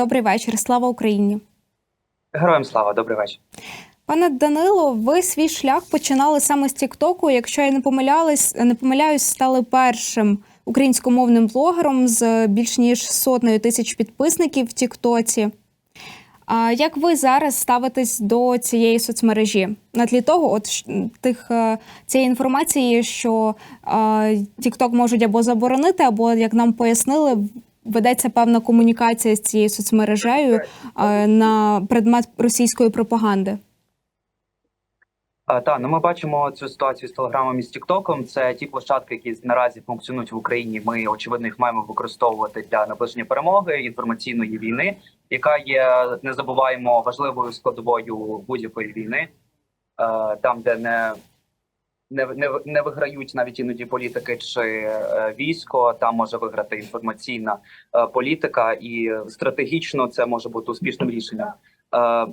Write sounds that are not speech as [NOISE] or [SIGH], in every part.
Добрий вечір. Слава Україні. Героям слава, добрий вечір. Пане Данило, ви свій шлях починали саме з Тіктоку. Якщо я не помилялась, не помиляюсь, стали першим українськомовним блогером з більш ніж сотнею тисяч підписників в Тіктоці. А як ви зараз ставитесь до цієї соцмережі? На тлі того, от тих е, цієї інформації, що Тікток можуть або заборонити, або як нам пояснили, ведеться певна комунікація з цією соцмережею е, на предмет російської пропаганди. Та ну ми бачимо цю ситуацію з телеграмом і з Тіктоком. Це ті площадки, які наразі функціонують в Україні. Ми очевидно їх маємо використовувати для наближення перемоги інформаційної війни, яка є не забуваємо важливою складовою будь-якої війни, е, там, де не не, не, не виграють навіть іноді політики чи е, військо, там може виграти інформаційна е, політика, і стратегічно це може бути успішним рішенням. Е,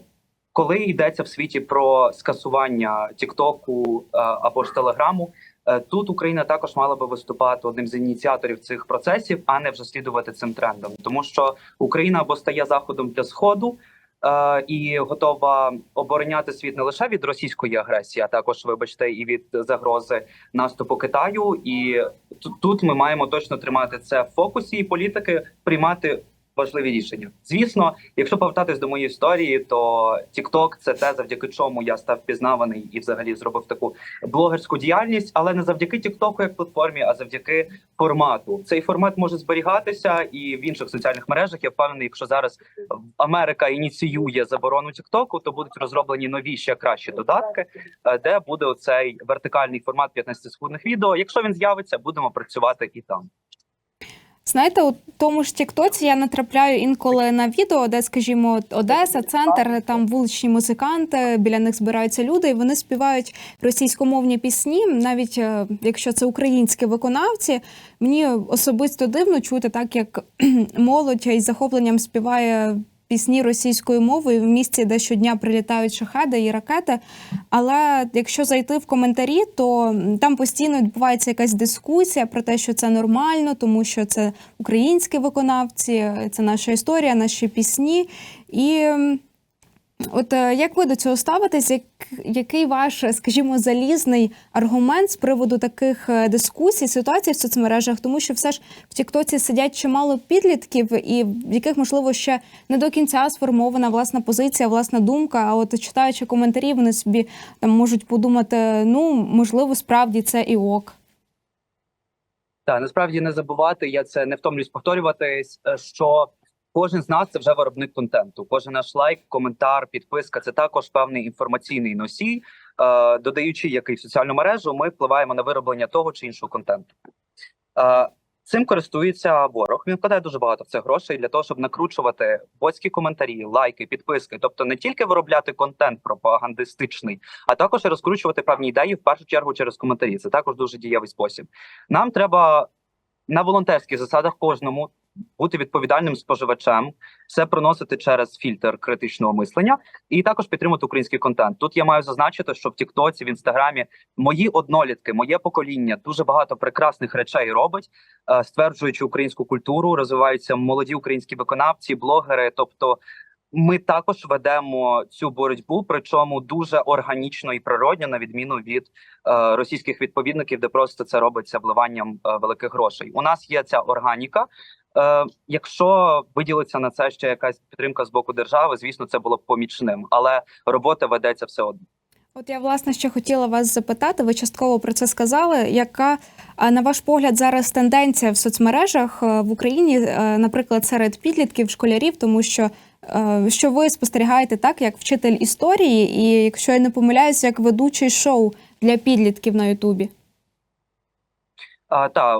коли йдеться в світі про скасування Тіктоку або ж Телеграму, тут Україна також мала би виступати одним з ініціаторів цих процесів, а не вже слідувати цим трендом, тому що Україна або стає заходом для сходу. Е, І готова обороняти світ не лише від російської агресії, а також, вибачте, і від загрози наступу Китаю. І тут, ми маємо точно тримати це в фокусі і політики приймати важливі рішення. Звісно, якщо повертатись до моєї історії, то TikTok – це те, завдяки чому я став пізнаваний і взагалі зробив таку блогерську діяльність, але не завдяки TikTok як платформі, а завдяки формату. Цей формат може зберігатися і в інших соціальних мережах. Я впевнений, якщо зараз Америка ініціює заборону TikTok, то будуть розроблені нові ще кращі додатки, е, де буде оцей вертикальний формат 15 секундних відео. Якщо він з'явиться, будемо працювати і там. Знаєте, у тому ж Тіктоці я натрапляю інколи на відео, де, скажімо, Одеса, центр, там вуличні музиканти, біля них збираються люди, і вони співають російськомовні пісні, навіть е, якщо це українські виконавці. Мені особисто дивно чути так, як [CLEARS THROAT] молодь із захопленням співає. Пісні російською мовою в місті, де щодня прилітають шахеди і ракети. Але якщо зайти в коментарі, то там постійно відбувається якась дискусія про те, що це нормально, тому що це українські виконавці, це наша історія, наші пісні. І от е, як ви до цього ставитесь? Як, який ваш, скажімо, залізний аргумент з приводу таких е, дискусій, ситуацій в соцмережах? Тому що все ж в Тіктоці сидять чимало підлітків, і в яких, можливо, ще не до кінця сформована власна позиція, власна думка. А от читаючи коментарі, вони собі там можуть подумати: ну можливо, справді це і ок. Так, насправді не забувати, я це не втомлюсь повторюватись, е, що кожен з нас це вже виробник контенту. Кожен наш лайк, коментар, підписка це також певний інформаційний носій. Е, додаючи який в соціальну мережу, ми впливаємо на вироблення того чи іншого контенту. Е, Цим користується ворог. Він вкладає дуже багато в це грошей для того, щоб накручувати ботські коментарі, лайки, підписки, тобто не тільки виробляти контент пропагандистичний, а також розкручувати певні ідеї в першу чергу через коментарі. Це також дуже дієвий спосіб. Нам треба на волонтерських засадах кожному бути відповідальним споживачем, все проносити через фільтр критичного мислення, і також підтримати український контент. Тут я маю зазначити, що в Тіктоці, в інстаграмі мої однолітки, моє покоління дуже багато прекрасних речей робить, е, стверджуючи українську культуру, розвиваються молоді українські виконавці, блогери. Тобто, ми також ведемо цю боротьбу, причому дуже органічно і природньо, на відміну від е, російських відповідників, де просто це робиться вливанням е, великих грошей. У нас є ця органіка. Е, якщо виділиться на це ще якась підтримка з боку держави, звісно, це було б помічним, але робота ведеться все одно. От я власне ще хотіла вас запитати. Ви частково про це сказали. Яка на ваш погляд зараз тенденція в соцмережах е, в Україні, е, наприклад, серед підлітків, школярів, тому що е, що ви спостерігаєте так, як вчитель історії, і якщо я не помиляюся, як ведучий шоу для підлітків на Ютубі? А, та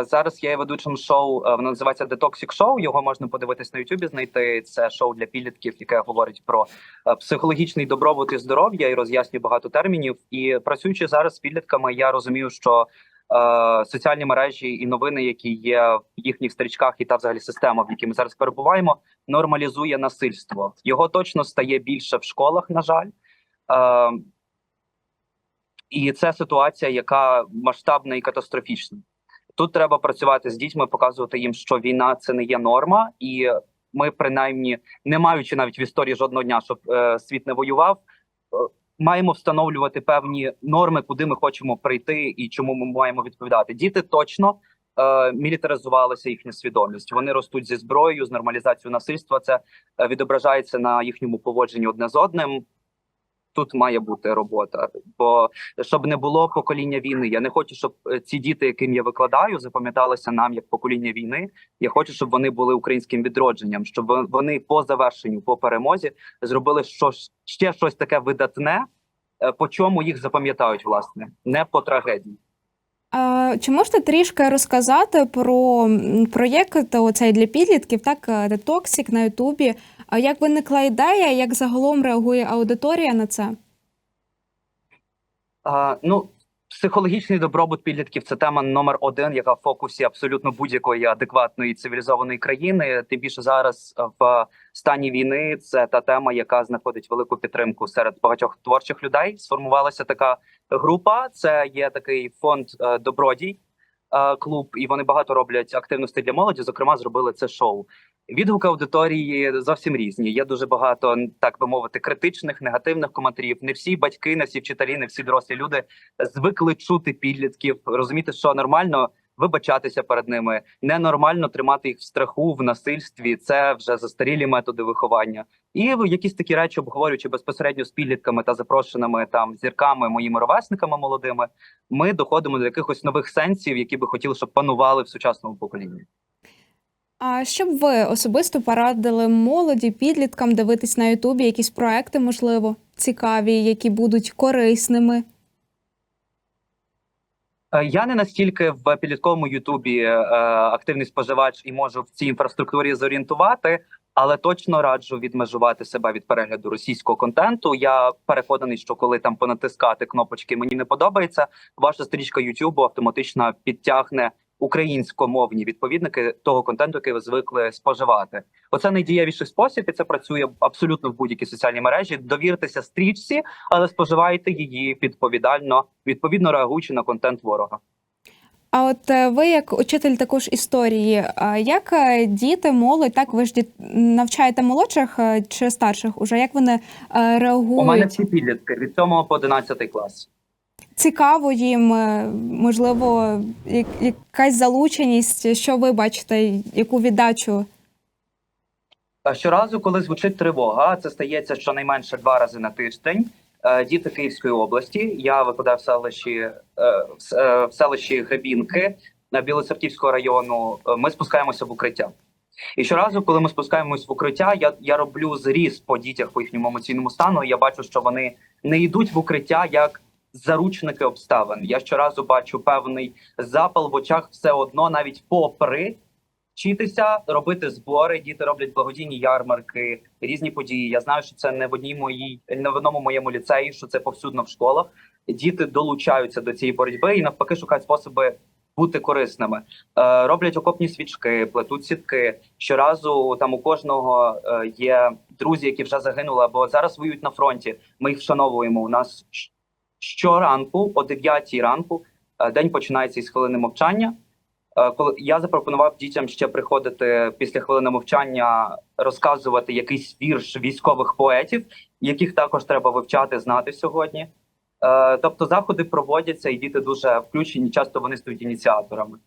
е, зараз я є ведучим шоу. е, Воно називається The Toxic. Його можна подивитись на Ютубі. Знайти це шоу для підлітків, яке говорить про е, психологічний добробут і здоров'я і роз'яснює багато термінів. І працюючи зараз з підлітками, я розумію, що е, соціальні мережі і новини, які є в їхніх стрічках, і та взагалі система, в якій ми зараз перебуваємо, нормалізує насильство. Його точно стає більше в школах. На жаль. Е, і це ситуація, яка масштабна і катастрофічна. Тут треба працювати з дітьми, показувати їм, що війна це не є норма, і ми принаймні, не маючи навіть в історії жодного дня, щоб е, світ не воював, е, маємо встановлювати певні норми, куди ми хочемо прийти і чому ми маємо відповідати. Діти точно е, мілітаризувалася їхня свідомість. Вони ростуть зі зброєю, з нормалізацією насильства. Це е, відображається на їхньому поводженні одне з одним. Тут має бути робота, бо щоб не було покоління війни. Я не хочу, щоб е, ці діти, яким я викладаю, запам'яталися нам як покоління війни. Я хочу, щоб вони були українським відродженням, щоб вони по завершенню, по перемозі, зробили щось ще щось таке видатне, е, по чому їх запам'ятають, власне, не по трагедії. Чи можете трішки розказати про проєкт оцей для підлітків, так Toxic на Ютубі? А як виникла ідея, як загалом реагує аудиторія на це? А, ну, психологічний добробут підлітків це тема номер один, яка в фокусі абсолютно будь-якої адекватної цивілізованої країни. Тим більше зараз в стані війни це та тема, яка знаходить велику підтримку серед багатьох творчих людей. Сформувалася така група. Це є такий фонд е, Добродій. Е, Клуб, і вони багато роблять активностей для молоді. Зокрема, зробили це шоу. Відгуки аудиторії зовсім різні. Є дуже багато, так би мовити, критичних, негативних коментарів. Не всі батьки, не всі вчителі, не всі дорослі люди звикли чути підлітків, розуміти, що нормально вибачатися перед ними, ненормально тримати їх в страху, в насильстві. Це вже застарілі методи виховання. І якісь такі речі, обговорюючи безпосередньо з підлітками та запрошеними там зірками, моїми ровесниками молодими, ми доходимо до якихось нових сенсів, які би хотіли, щоб панували в сучасному поколінні. А що б ви особисто порадили молоді, підліткам дивитись на Ютубі якісь проекти, можливо, цікаві, які будуть корисними? Е, Я не настільки в підлітковому Ютубі е, активний споживач і можу в цій інфраструктурі зорієнтувати, але точно раджу відмежувати себе від перегляду російського контенту. Я переконаний, що коли там понатискати кнопочки мені не подобається, ваша стрічка Ютубу автоматично підтягне українськомовні відповідники того контенту, який ви звикли споживати. Оце найдієвіший спосіб, і це працює абсолютно в будь-якій соціальній мережі. Довіртеся стрічці, але споживайте її відповідально, відповідно реагуючи на контент ворога. А от е, ви, як учитель також історії, а як е, діти, молодь, так ви ж діт- навчаєте молодших е, чи старших уже? Як вони е, У мене всі підлітки від 7 по 11 клас. Цікаво їм, е, можливо, якась залученість, що ви бачите, яку віддачу? Щоразу, коли звучить тривога, це стається щонайменше два рази на тиждень. е, Діти Київської області. Я викладаю в селищі е, в селищі Гребінки на Білоцерківського району. Ми спускаємося в укриття. І щоразу, коли ми спускаємось в укриття, я, я роблю зріз по дітях по їхньому емоційному стану. і Я бачу, що вони не йдуть в укриття як заручники обставин. Я щоразу бачу певний запал в очах, все одно, навіть попри вчитися, робити збори. Діти роблять благодійні ярмарки, різні події. Я знаю, що це не в одній моїй, не в одному моєму ліцеї, що це повсюдно в школах. Діти долучаються до цієї боротьби і навпаки шукають способи бути корисними. Е, роблять окопні свічки, плетуть сітки. Щоразу там у кожного е, є друзі, які вже загинули або зараз воюють на фронті. Ми їх вшановуємо. У нас щоранку, о 9 ранку, е, день починається із хвилини мовчання. Е, Коли я запропонував дітям ще приходити після хвилини мовчання, розказувати якийсь вірш військових поетів, яких також треба вивчати, знати сьогодні. Е, Тобто заходи проводяться, і діти дуже включені. Часто вони стають ініціаторами.